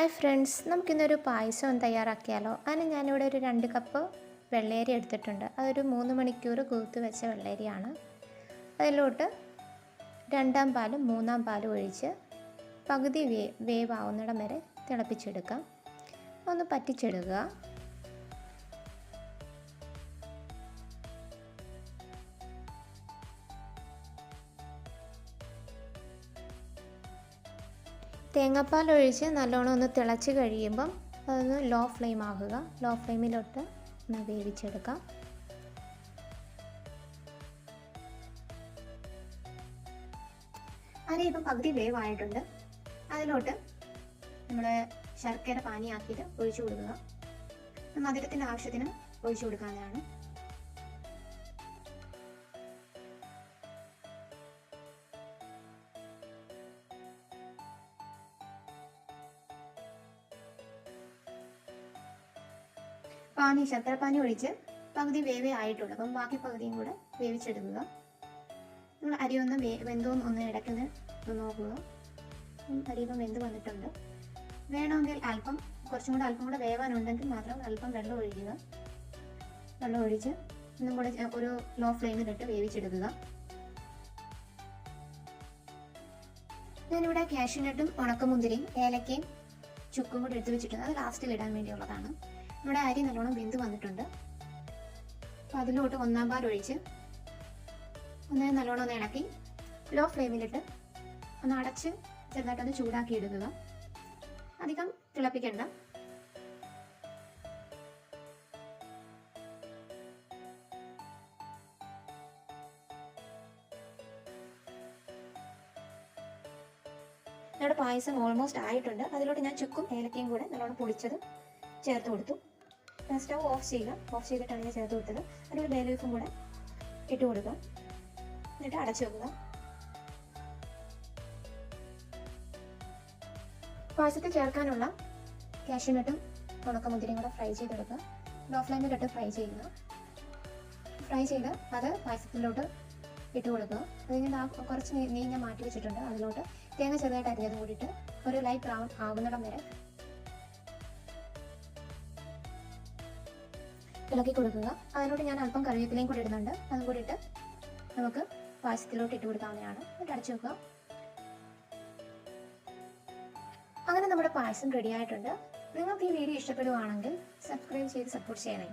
Hi friends നമുക്കിന്നൊരു പായസം തയ്യാറാക്കിയാലോ? അതിന് ഞാനിവിടെ ഒരു രണ്ട് കപ്പ് വെള്ളേരി എടുത്തിട്ടുണ്ട്. അതൊരു മൂന്ന് മണിക്കൂർ കൂത്ത് വെച്ച വെള്ളേരിയാണ് അതിലോട്ട് രണ്ടാം പാലും മൂന്നാം പാലും ഒഴിച്ച് പകുതി വേ വേവാവുന്നിടം വരെ തിളപ്പിച്ചെടുക്കാം. ഒന്ന് പറ്റിച്ചെടുക്കുക. തേങ്ങാപ്പാൽ ഒഴിച്ച് നല്ലോണം ഒന്ന് തിളച്ച് കഴിയുമ്പം അതൊന്ന് ലോ ഫ്ലെയിം ആകുക ലോ ഫ്ലെയിമിലോട്ട് ഒന്ന് വേവിച്ചെടുക്കാം. അരി ഇപ്പം പകുതി വേവായിട്ടുണ്ട്. അതിലോട്ട് നമ്മൾ ശർക്കര പാനിയാക്കിയിട്ട് ഒഴിച്ചു കൊടുക്കുക. മധുരത്തിന്റെ ആവശ്യത്തിന് ഒഴിച്ചു കൊടുക്കാവുന്നതാണ്. പാനി ശർക്കര പാനി ഒഴിച്ച് പകുതി വേവേ ആയിട്ടുള്ളൂ. അപ്പം ബാക്കി പകുതിയും കൂടെ വേവിച്ചെടുക്കുക. നിങ്ങൾ അരി ഒന്ന് വെന്തോന്ന് ഒന്ന് ഇടയ്ക്കൊന്ന് നോക്കുക. ഉം, അരി ഇപ്പം വെന്ത് വന്നിട്ടുണ്ട്. വേണമെങ്കിൽ അല്പം കുറച്ചും കൂടെ അല്പം കൂടെ വേവാനുണ്ടെങ്കിൽ മാത്രം അല്പം വെള്ളം ഒഴിക്കുക. വെള്ളം ഒഴിച്ച് ഒന്നും കൂടെ ഒരു ലോ ഫ്ലെയിമിലിട്ട് വേവിച്ചെടുക്കുക. ഞാനിവിടെ ക്യാഷ്യൂനട്ടും ഉണക്കമുന്തിരിയും ഏലക്കയും ചുക്കും കൂടി എടുത്ത് വെച്ചിട്ടുണ്ട്. അത് ലാസ്റ്റിൽ ഇടാൻ വേണ്ടിയുള്ളതാണ്. നമ്മുടെ അരി നല്ലോണം വെന്ത് വന്നിട്ടുണ്ട്. അപ്പോൾ അതിലോട്ട് ഒന്നാം പാൽ ഒഴിച്ച് ഒന്ന് നല്ലോണം ഒന്ന് ഇളക്കി ലോ ഫ്ലെയിമിലിട്ട് ഒന്ന് അടച്ച് ചെറുതായിട്ട് ഒന്ന് ചൂടാക്കി എടുക്കുക. അധികം തിളപ്പിക്കണ്ട. നമ്മുടെ പായസം ഓൾമോസ്റ്റ് ആയിട്ടുണ്ട്. അതിലോട്ട് ഞാൻ ചുക്കും ഏലക്കയും കൂടെ നല്ലോണം പൊടിച്ചത് ചേർത്ത് കൊടുത്തു. സ്റ്റവ് ഓഫ് ചെയ്യുക. ഓഫ് ചെയ്തിട്ടാണ് ഞാൻ ചേർത്ത് കൊടുത്തത് അതിൽ ബേ ലീഫും കൂടെ ഇട്ട് കൊടുക്കുക. എന്നിട്ട് അടച്ചു വെക്കുക. പായസത്തിൽ ചേർക്കാനുള്ള കാഷ്യൂനട്ടും ഉണക്കമുന്തിരിയും കൂടെ ഫ്രൈ ചെയ്തെടുക്കുക ലോ ഫ്ലെയിമിലിട്ട് ഫ്രൈ ചെയ്യുക. ഫ്രൈ ചെയ്ത് അത് പായസത്തിലോട്ട് ഇട്ട് കൊടുക്കുക. അത് ഞാൻ കുറച്ച് നെയ്യ് ഞാൻ മാറ്റി വെച്ചിട്ടുണ്ട്. അതിലോട്ട് തേങ്ങ ചെറുതായിട്ട് അരിഞ്ഞതും കൂടിയിട്ട് ഒരു ലൈറ്റ് ബ്രൗൺ ആകുന്നിടം വരെ ഇളക്കി കൊടുക്കുക. അതിനോട് ഞാൻ അല്പം കറിവേപ്പിലയും കൂടി ഇടുന്നുണ്ട്. അതും കൂടി ഇട്ട് നമുക്ക് പായസത്തിലോട്ട് ഇട്ട് കൊടുക്കാവുന്നതാണ്. എന്നിട്ട് അടച്ചു വെക്കുക. അങ്ങനെ നമ്മുടെ പായസം റെഡി ആയിട്ടുണ്ട്. നിങ്ങൾക്ക് ഈ വീഡിയോ ഇഷ്ടപ്പെടുവാണെങ്കിൽ സബ്സ്ക്രൈബ് ചെയ്ത് സപ്പോർട്ട് ചെയ്യണേ.